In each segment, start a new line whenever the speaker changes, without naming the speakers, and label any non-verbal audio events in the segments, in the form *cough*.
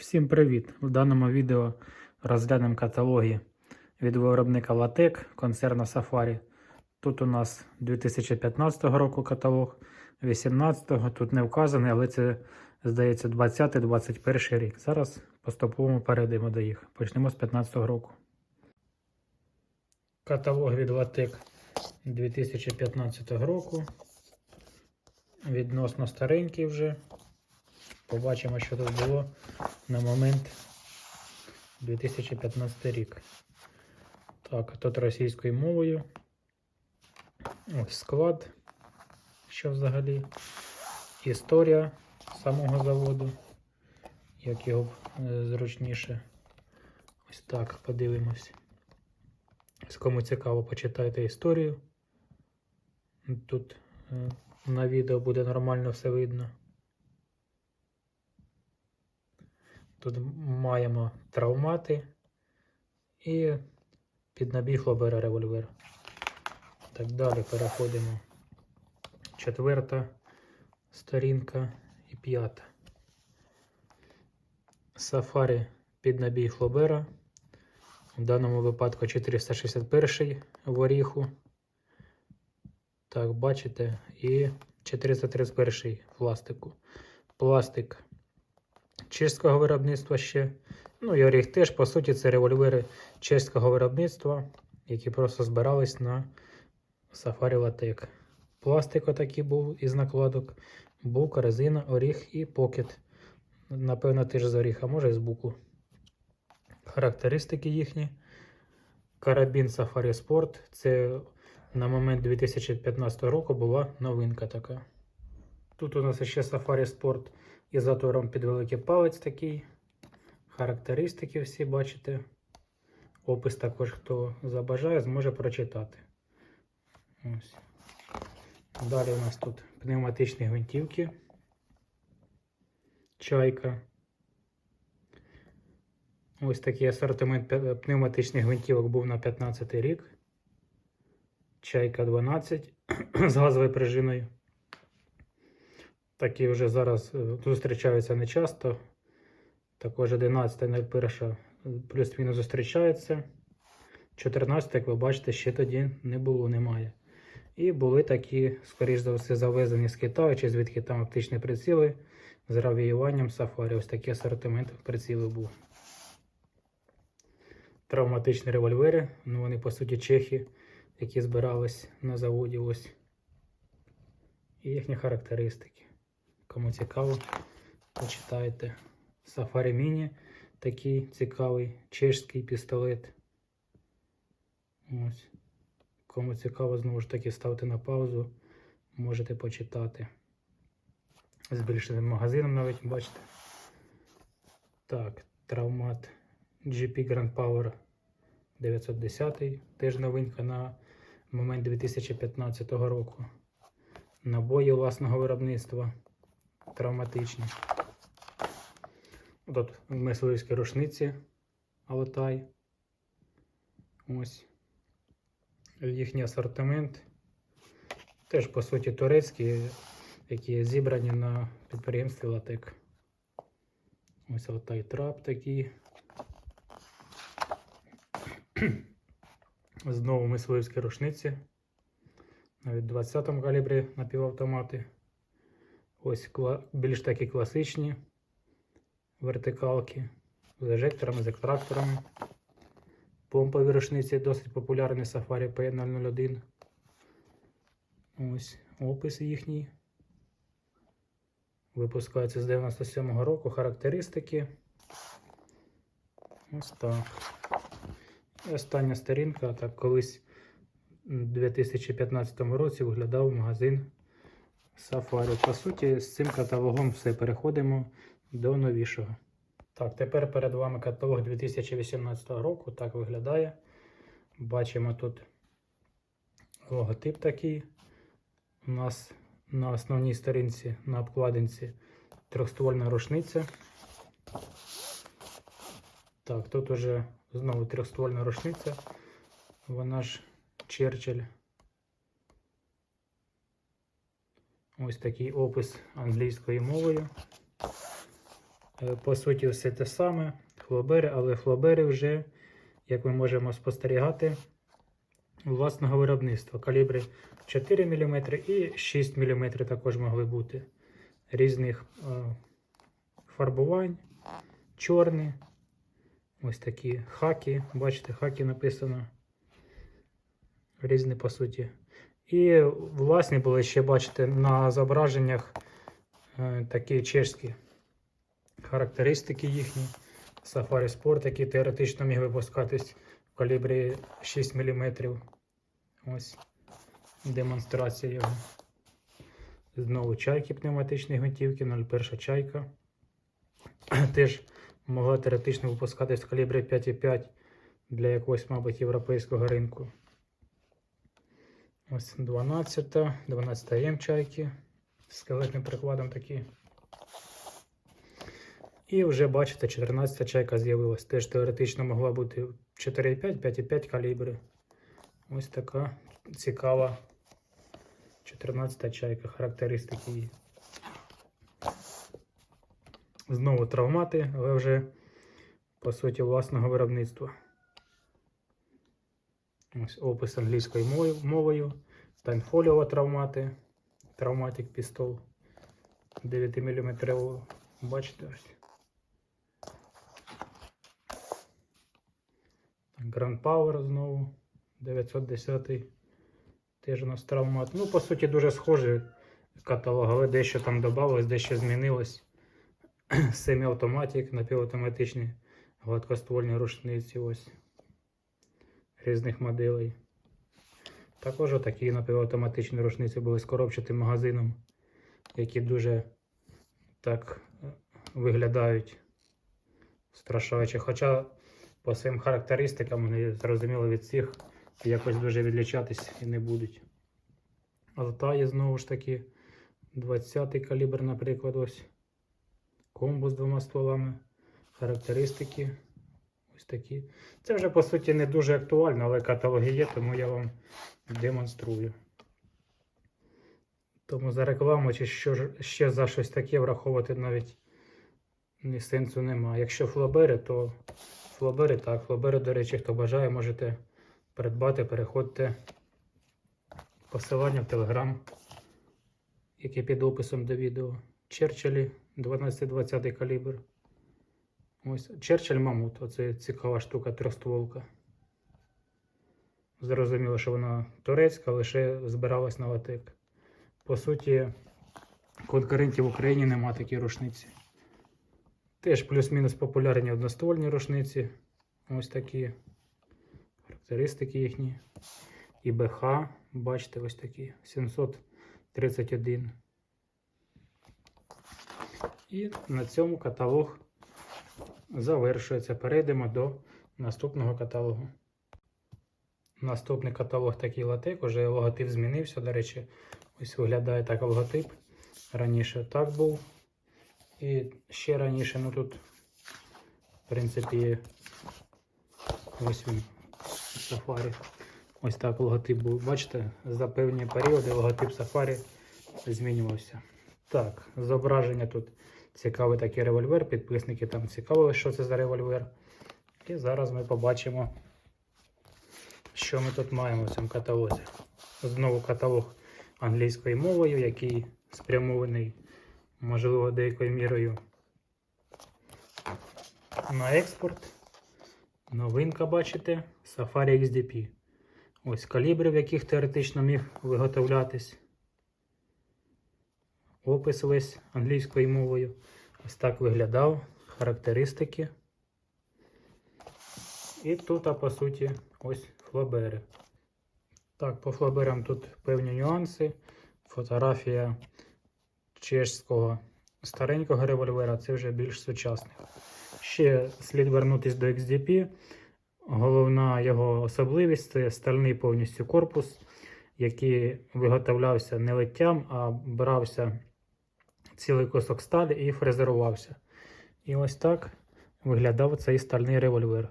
Всім привіт! В даному відео розглянемо каталоги від виробника Латек концерна Safari. Тут у нас 2015 року каталог, 2018 тут не вказаний, але це, здається, 20-21 рік. Зараз поступово перейдемо до їх. Почнемо з 2015 року. Каталог від Латек 2015 року. Відносно старенький вже. Побачимо, що тут було на момент 2015 рік. Так, тут російською мовою. Ось склад, що взагалі. Історія самого заводу. Як його е, зручніше. Ось так подивимось. З кому цікаво, почитайте історію. Тут е, на відео буде нормально все видно. Тут маємо травмати і під набігло бере револьвер. Так далі переходимо. Четверта сторінка і п'ята. Сафарі під набій Флобера. В даному випадку 461 в оріху. Так, бачите, і 431 в пластику. Пластик чеського виробництва ще. Ну і оріг теж, по суті, це револьвери чеського виробництва, які просто збирались на Safari Latek. Пластик отакий був із накладок, бук, резина, оріг і покет. Напевно, теж з оріха, може і з буку. Характеристики їхні. Карабін Safari Sport. Це на момент 2015 року була новинка така. Тут у нас ще Safari Sport із затором під великий палець такий. Характеристики всі бачите. Опис також, хто забажає, зможе прочитати. Ось. Далі у нас тут пневматичні гвинтівки. Чайка. Ось такий асортимент пневматичних гвинтівок був на 15 рік. Чайка 12 *clears throat* з газовою пружиною. Такі вже зараз е, зустрічаються не часто. Також 11 01 плюс-мінус зустрічається. 14, як ви бачите, ще тоді не було, немає. І були такі, скоріш за все, завезені з Китаю, чи звідки там оптичні приціли з равіюванням Safari. Ось такий асортимент прицілів був. Травматичні револьвери. Ну, вони, по суті, чехи, які збирались на заводі. ось. І їхні характеристики. Кому цікаво, почитайте. Safari Mini такий цікавий чешський пістолет. Ось. Кому цікаво, знову ж таки, ставте на паузу, можете почитати. Збільшеним магазином навіть бачите. Так, травмат GP Grand Power 910. Теж новинка на момент 2015 року. Набої власного виробництва травматичні. Тут мисливські рушниці Алтай. Ось. Їхній асортимент. Теж, по суті, турецькі, які зібрані на підприємстві Латек. Ось Алтай трап такий. Знову мисливські рушниці. Навіть 20 му калібрі напівавтомати. Ось більш такі класичні вертикалки з ежекторами, з екстракторами. Помпові рушниці досить популярні Safari P001. Ось опис їхній. Випускається з 97-го року. Характеристики. Ось так. І остання сторінка. Так, колись у 2015 році виглядав магазин Safari. По суті, з цим каталогом все. Переходимо до новішого. Так, тепер перед вами каталог 2018 року. Так виглядає. Бачимо тут логотип такий. У нас на основній сторінці, на обкладинці трьохствольна рушниця. Так, тут уже знову трьохствольна рушниця. Вона ж Черчилль. Ось такий опис англійською мовою. Е, По суті, все те саме. Флобери, але флобери вже, як ми можемо спостерігати, власного виробництва. Калібри 4 мм і 6 мм також могли бути різних е, фарбувань, чорні. Ось такі хаки. Бачите, хаки написано. Різні по суті. І власні були ще, бачите, на зображеннях е, такі чешські характеристики їхні. Safari Sport, який теоретично міг випускатись в калібрі 6 мм. Ось демонстрація його. Знову чайки пневматичні гвинтівки, 01 чайка. *clears throat* Теж могла теоретично випускатись в калібрі 5,5 для якогось, мабуть, європейського ринку. Ось 12, 12 М чайки з скелетним прикладом такі. І вже бачите, 14 чайка з'явилась. Теж теоретично могла бути 4,5, 5,5 калібри. Ось така цікава 14 чайка, характеристики її. Знову травмати, але вже по суті власного виробництва. Ось опис англійською мовою- мовою. Травмати. Травматик пістол 9 мм. Бачите ось. Grand Power знову 910. Теж у нас травмат. Ну, по суті, дуже схожий каталог, але дещо там додалось, дещо змінилось. *clears throat* Семі-автоматик, напівавтоматичні гладкоствольні рушниці. Ось різних моделей. Також такі напівавтоматичні рушниці були з коробчатим магазином, які дуже так е, виглядають страшаюче. Хоча по своїм характеристикам вони зрозуміло від всіх якось дуже відлічатись і не будуть. Алтай знову ж таки 20-й калібр, наприклад, ось. Комбо з двома стволами. Характеристики. Ось такі. Це вже по суті не дуже актуально, але каталоги є, тому я вам демонструю. Тому за рекламу чи що ще за щось таке враховувати навіть ні сенсу немає. Якщо флобери, то флобери так. Флобери, до речі, хто бажає, можете придбати, переходьте посилання в Телеграм, яке під описом до відео. Черчиллі 12-20 калібр. Ось Черчилль Мамут. Оце цікава штука трьохстволка. Зрозуміло, що вона турецька, лише збиралась на латек. По суті, конкурентів в Україні нема такі рушниці. Теж плюс-мінус популярні одноствольні рушниці. Ось такі характеристики їхні. І БХ, бачите, ось такі 731. І на цьому каталог завершується. Перейдемо до наступного каталогу. Наступний каталог такий латек, уже логотип змінився. До речі, ось виглядає так логотип. Раніше так був. І ще раніше, ну тут, в принципі, ось він Safari. Ось так логотип був. Бачите, за певні періоди логотип Safari змінювався. Так, зображення тут цікавий такий револьвер. Підписники там цікавили, що це за револьвер. І зараз ми побачимо, що ми тут маємо в цьому каталозі. Знову каталог англійською мовою, який спрямований, можливо, деякою мірою на експорт. Новинка, бачите, Safari XDP. Ось калібри, в яких теоретично міг виготовлятись. Опис весь англійською мовою. Ось так виглядав. Характеристики. І тут, а по суті, ось флобери. Так, по флоберам тут певні нюанси. Фотографія чешського старенького револьвера, це вже більш сучасний. Ще слід вернутися до XDP. Головна його особливість це стальний повністю корпус, який виготовлявся не литтям, а брався цілий кусок сталі і фрезерувався. І ось так виглядав цей стальний револьвер.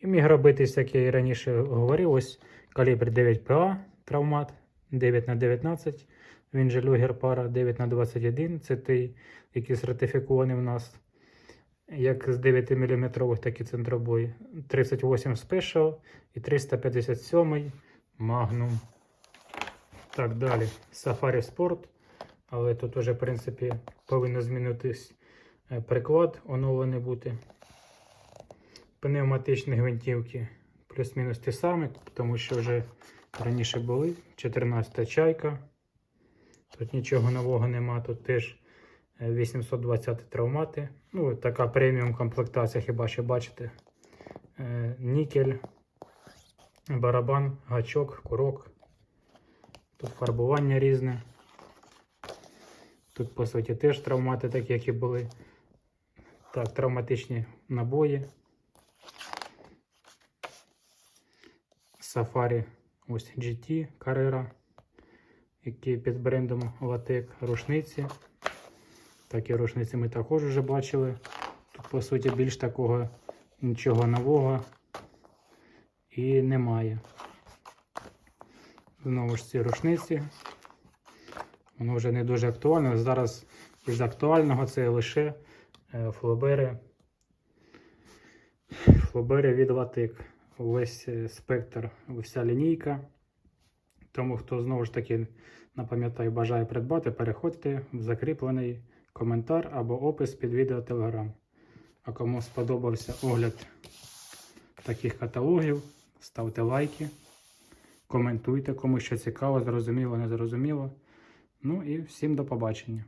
І міг робитись, як я і раніше говорив, ось калібр 9ПА травмат 9х19. Він же люгер пара 9х21. Це той, який сертифікований в нас. як з 9 мм такі центробої. 38 Special і 357 Magnum. Так, далі. Safari Sport. Але тут вже, в принципі, повинно змінитись е, приклад, оновлений бути. Пневматичні гвинтівки плюс-мінус ті самі, тому що вже раніше були. 14 чайка. Тут нічого нового нема. Тут теж е, 820 травмати. Ну, така преміум комплектація, хіба що бачите. Е, Нікель, барабан, гачок, курок. Тут фарбування різне. Тут, по суті, теж травмати, такі, як були. Так, травматичні набої. Safari ось GT Carrera, які під брендом Latek рушниці. Такі рушниці ми також вже бачили. Тут, по суті, більш такого нічого нового і немає. Знову ж ці рушниці. Воно вже не дуже актуальне. Зараз із актуального це лише е, флобери. Флобери від Латик. Весь е, спектр, вся лінійка. Тому хто знову ж таки напам'ятаю, бажає придбати, переходьте в закріплений коментар або опис під відео Telegram. А кому сподобався огляд таких каталогів, ставте лайки, коментуйте, кому що цікаво, зрозуміло, не зрозуміло. Ну і всім до побачення.